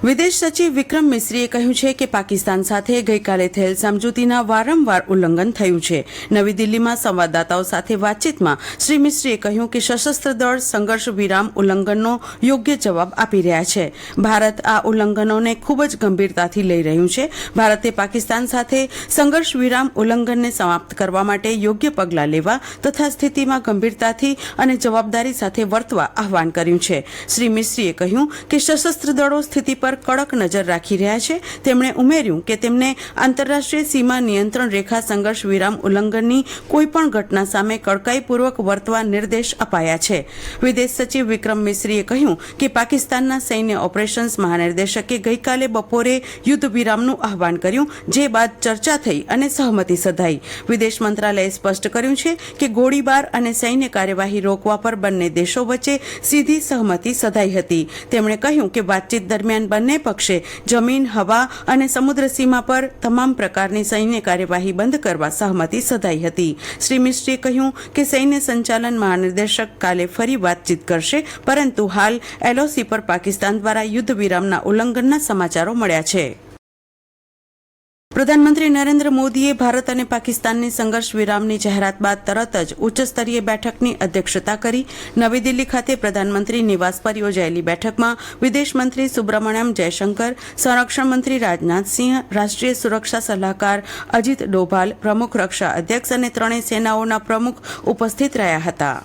વિદેશ સચિવ વિક્રમ મિશ્રીએ કહ્યું છે કે પાકિસ્તાન સાથે ગઈકાલે થયેલ સમજૂતીના વારંવાર ઉલ્લંઘન થયું છે. નવી દિલ્હીમાં સંવાદદાતાઓ સાથે વાતચીતમાં શ્રી મિશ્રીએ કહ્યું કે સશસ્ત્ર દળ સંઘર્ષ વિરામ ઉલ્લંઘનનો યોગ્ય જવાબ આપી રહ્યા છે. ભારત આ ઉલ્લંઘનોને ખૂબ જ ગંભીરતાથી લઈ રહ્યું છે. ભારતે પાકિસ્તાન સાથે સંઘર્ષ વિરામ ઉલ્લંઘનને સમાપ્ત કરવા માટે યોગ્ય પગલાં લેવા તથા સ્થિતિમાં ગંભીરતાથી અને જવાબદારી સાથે વર્તવા આહવાન કર્યું છે. શ્રી મિશ્રીએ કહ્યું કે સશસ્ત્ર દળો સ્થિતિ પર કડક નજર રાખી રહ્યા છે. તેમણે ઉમેર્યું કે તેમને આંતરરાષ્ટ્રીય સીમા નિયંત્રણ રેખા સંઘર્ષ વિરામ ઉલ્લંઘનની કોઈપણ ઘટના સામે કડકાઈપૂર્વક વર્તવા નિર્દેશ અપાયા છે. વિદેશ સચિવ વિક્રમ મિશ્રીએ કહ્યું કે પાકિસ્તાનના સૈન્ય ઓપરેશન્સ મહાનિર્દેશકે ગઈકાલે બપોરે યુદ્ધ વિરામનું આહવાન કર્યું, જે બાદ ચર્ચા થઈ અને સહમતિ સધાઈ. વિદેશ મંત્રાલયે સ્પષ્ટ કર્યું છે કે ગોળીબાર અને સૈન્ય કાર્યવાહી રોકવા પર બંને દેશો વચ્ચે સીધી સહમતિ સધાઈ હતી. તેમણે કહ્યું કે વાતચીત દરમિયાન બંને પક્ષે જમીન, હવા અને સમુદ્ર સીમા પર તમામ પ્રકારની સૈન્ય કાર્યવાહી બંધ કરવા સહમતિ સધાઈ હતી. શ્રી મિશ્રીએ કહ્યું કે સૈન્ય સંચાલન મહાનિર્દેશક કાલે ફરી વાતચીત કરશે, પરંતુ હાલ એલઓસી પર પાકિસ્તાન દ્વારા યુદ્ધ વિરામના ઉલ્લંઘનના સમાચારો મળ્યા છે. પ્રધાનમંત્રી નરેન્દ્ર મોદીએ ભારત અને પાકિસ્તાનની સંઘર્ષ વિરામની જાહેરાત બાદ તરત જ ઉચ્ચસ્તરીય બેઠકની અધ્યક્ષતા કરી નવી દિલ્હી ખાતે પ્રધાનમંત્રી નિવાસ પર યોજાયેલી બેઠકમાં વિદેશ મંત્રી સુબ્રમણ્યમ જયશંકર, સંરક્ષણ મંત્રી રાજનાથસિંહ રાષ્ટ્રીય સુરક્ષા સલાહકાર અજીત ડોભાલ, પ્રમુખ રક્ષા અધ્યક્ષ અને ત્રણેય સેનાઓના પ્રમુખ ઉપસ્થિત રહ્યા હતા.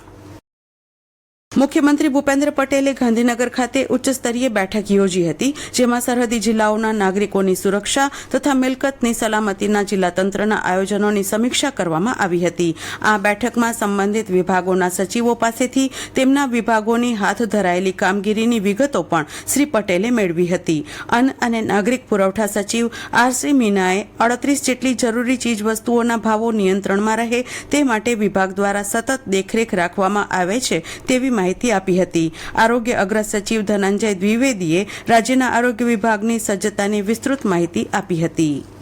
મુખ્યમંત્રી ભૂપેન્દ્ર પટેલે ગાંધીનગર ખાતે ઉચ્ચસ્તરીય બેઠક યોજી હતી, જેમાં સરહદી જિલ્લાઓના નાગરિકોની સુરક્ષા તથા મિલકતની સલામતીના જિલ્લા તંત્રના આયોજનોની સમીક્ષા કરવામાં આવી હતી. આ બેઠકમાં સંબંધિત વિભાગોના સચિવો પાસેથી તેમના વિભાગોની હાથ ધરાયેલી કામગીરીની વિગતો પણ શ્રી પટેલે મેળવી હતી. અન્ન અને નાગરિક પુરવઠા સચિવ આરસી મીનાએ અડત્રીસ જેટલી જરૂરી ચીજવસ્તુઓના ભાવો નિયંત્રણમાં રહે તે માટે વિભાગ દ્વારા સતત દેખરેખ રાખવામાં આવે છે તેવી માહિતી આપી હતી. આરોગ્ય અગ્ર સચિવ ધનંજય દ્વિવેદીએ રાજ્યના આરોગ્ય વિભાગની સજ્જતાની વિસ્તૃત માહિતી આપી હતી.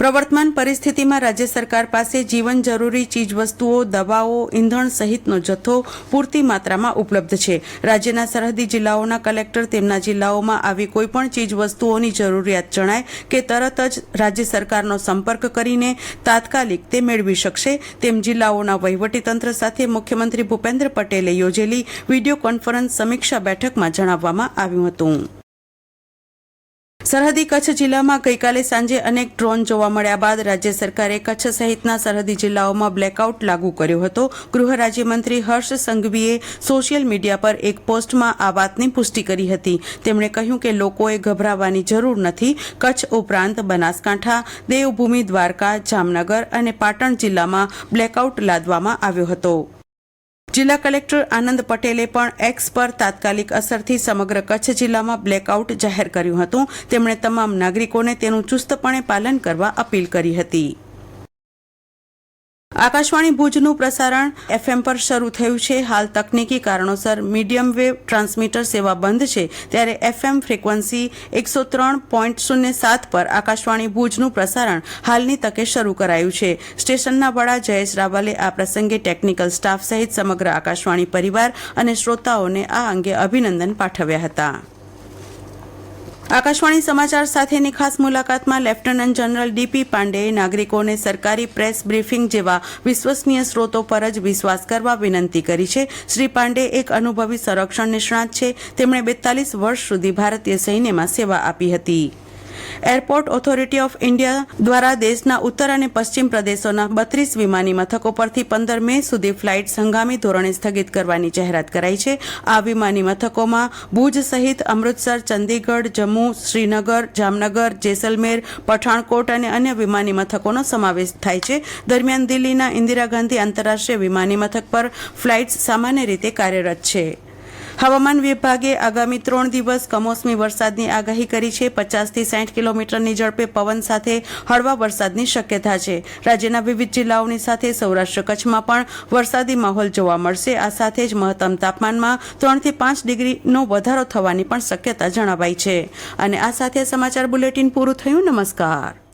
પ્રવર્તમાન પરિસ્થિતિમાં રાજ્ય સરકાર પાસે જીવન જરૂરી ચીજવસ્તુઓ, દવાઓ ઇંધણ સહિતનો જથ્થો પૂરતી માત્રામાં ઉપલબ્ધ છે. રાજ્યના સરહદી જિલ્લાઓના કલેક્ટર તેમના જિલ્લાઓમાં આવી કોઈપણ ચીજવસ્તુઓની જરૂરિયાત જણાય કે તરત જ રાજ્ય સરકારનો સંપર્ક કરીને તાત્કાલિક તે મેળવી શકશે. તેમ જિલ્લાઓના વહીવટીતંત્ર સાથે મુખ્યમંત્રી ભૂપેન્દ્ર પટેલે યોજેલી વીડિયો કોન્ફરન્સ સમીક્ષા બેઠકમાં જણાવવામાં આવ્યું હતું. સરહદી કચ્છ જિલ્લામાં ગઈકાલે સાંજે અનેક ડ્રોન જોવા મળ્યા બાદ રાજ્ય સરકારે કચ્છ સહિતના સરહદી જિલ્લાઓમાં બ્લેકઆઉટ લાગુ કર્યો હતો. ગૃહ રાજ્યમંત્રી હર્ષ સંઘવીએ સોશિયલ મીડિયા પર એક પોસ્ટમાં આ વાતની પુષ્ટિ કરી હતી. તેમણે કહ્યું કે લોકોએ ગભરાવાની જરૂર નથી. કચ્છ ઉપરાંત બનાસકાંઠા, દેવભૂમિ દ્વારકા, જામનગર અને પાટણ જિલ્લામાં બ્લેકઆઉટ લાદવામાં આવ્યો હતો. જિલ્લા કલેક્ટર આનંદ પટેલે પણ એક્સ પર તાત્કાલિક અસરથી સમગ્ર કચ્છ જિલ્લામાં બ્લેકઆઉટ જાહેર કર્યું હતું. તેમણે તમામ નાગરિકોને તેનું ચુસ્તપણે પાલન કરવા અપીલ કરી હતી. આકાશવાણી ભુજનું પ્રસારણ એફએમ પર શરૂ થયું છે. હાલ તકનીકી કારણોસર મીડિયમ વેવ ટ્રાન્સમીટર સેવા બંધ છે. ત્યારે એફએમ ફ્રીક્વન્સી એકસો ત્રણ પોઈન્ટ શૂન્ય સાત પર આકાશવાણી ભુજનું પ્રસારણ હાલની તકે શરૂ કરાયું છે. સ્ટેશનના વડા જયેશ રાવલે આ પ્રસંગે ટેકનિકલ સ્ટાફ સહિત સમગ્ર આકાશવાણી પરિવાર અને શ્રોતાઓને આ અંગે અભિનંદન પાઠવ્યા હતા. આકાશવાણી સમાચાર સાથેની ખાસ મુલાકાતમાં લેફ્ટનન્ટ જનરલ ડીપી પાંડેએ નાગરિકોને સરકારી પ્રેસ બ્રીફિંગ જેવા વિશ્વસનીય સ્ત્રોતો પર જ વિશ્વાસ કરવા વિનંતી કરી છે. શ્રી પાંડે એક અનુભવી સંરક્ષણ નિષ્ણાત છે. તેમણે બેતાલીસ વર્ષ સુધી ભારતીય સૈન્યમાં સેવા આપી હતી. એરપોર્ટ ઓથોરિટી ઓફ ઇન્ડિયા દ્વારા દેશના ઉત્તર અને પશ્ચિમ પ્રદેશોના બત્રીસ વિમાની મથકો પરથી પંદર મે સુધી ફ્લાઇટ હંગામી ધોરણે સ્થગિત કરવાની જાહેરાત કરાઈ છે. આ વિમાની મથકોમાં ભુજ સહિત અમૃતસર, ચંદીગઢ, જમ્મુ, શ્રીનગર, જામનગર, જેસલમેર, પઠાણકોટ અને અન્ય વિમાની મથકોનો સમાવેશ થાય છે. દરમિયાન દિલ્હીના ઇન્દિરા ગાંધી આંતરરાષ્ટ્રીય વિમાની મથક પર ફ્લાઇટ્સ સામાન્ય રીતે કાર્યરત છે. હવામાન વિભાગે આગામી ત્રણ દિવસ કમોસમી વરસાદની આગાહી કરી છે. પચાસથી સાઠ કિલોમીટરની ઝડપે પવન સાથે હળવા વરસાદની શક્યતા છે. રાજ્યના વિવિધ જિલ્લાઓની સાથે સૌરાષ્ટ્ર કચ્છમાં પણ વરસાદી માહોલ જોવા મળશે. આ સાથે જ મહત્તમ તાપમાનમાં ત્રણથી પાંચ ડિગ્રીનો વધારો થવાની પણ શક્યતા જણાવાઈ છે. અને આ સાથે સમાચાર બુલેટિન પૂરું થયું. નમસ્કાર.